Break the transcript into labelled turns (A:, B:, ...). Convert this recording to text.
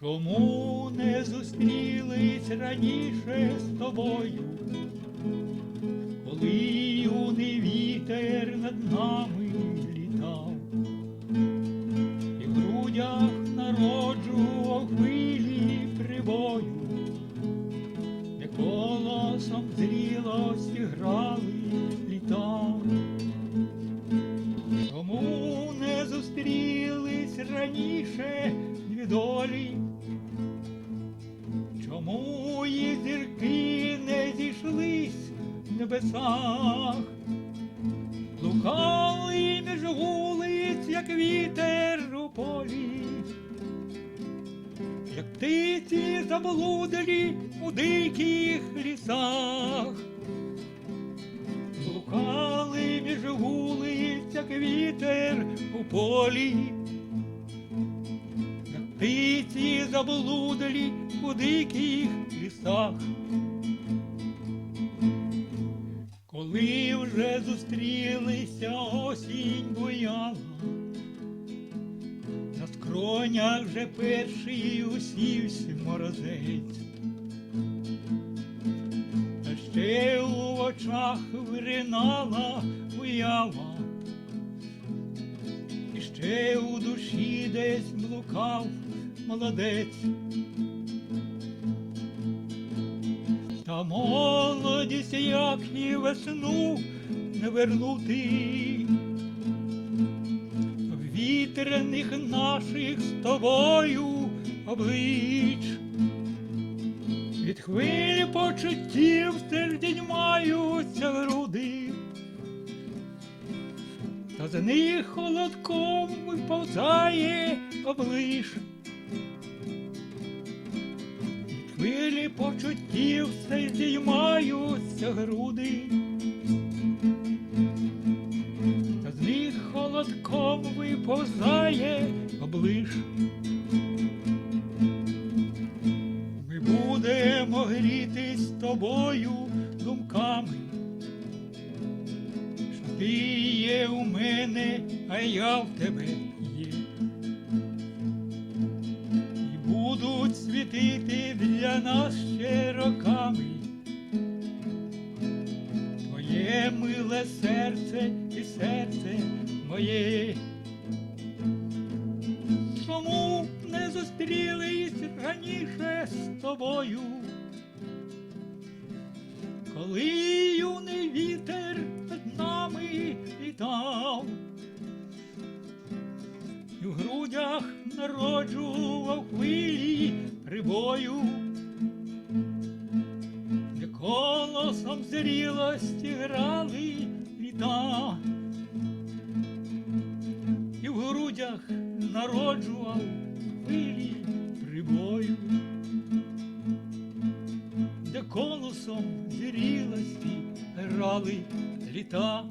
A: Чому не зустрілись раніше з тобою, коли юний вітер над нами літав, і грудях колосом зрілості грали літа. Чому не зустрілись раніше дві долі? Чому її зірки не зійшлись в небесах? Лукали між вулиць, як вітер у полі, як птиці заблудилі у диких лісах. Блукали між вулиць, як вітер у полі, як птиці заблудилі у диких лісах. Коли вже зустрілися осінь буяла, на скронях вже перший усівся морозець. Очах виринала уява, і ще у душі десь блукав молодець. Та молодість, як і весну не вернути. Вітряних наших з тобою облич. Від хвилі почуттів сердень маються груди, та за них холодком вповзає облиш. Від хвилі почуттів сердень маються груди, та з них холодком виповзає облиш. Тобою думками, що ти є у мене, а я в тебе є. І будуть світити для нас ще роками. Твоє миле серце і серце моє. Чому не зустрілись раніше з тобою? Коли юний вітер над нами літав, і в грудях народжував хвилі прибою, де колосом зрілості грали літа. І в грудях народжував хвилі прибою, грали літа.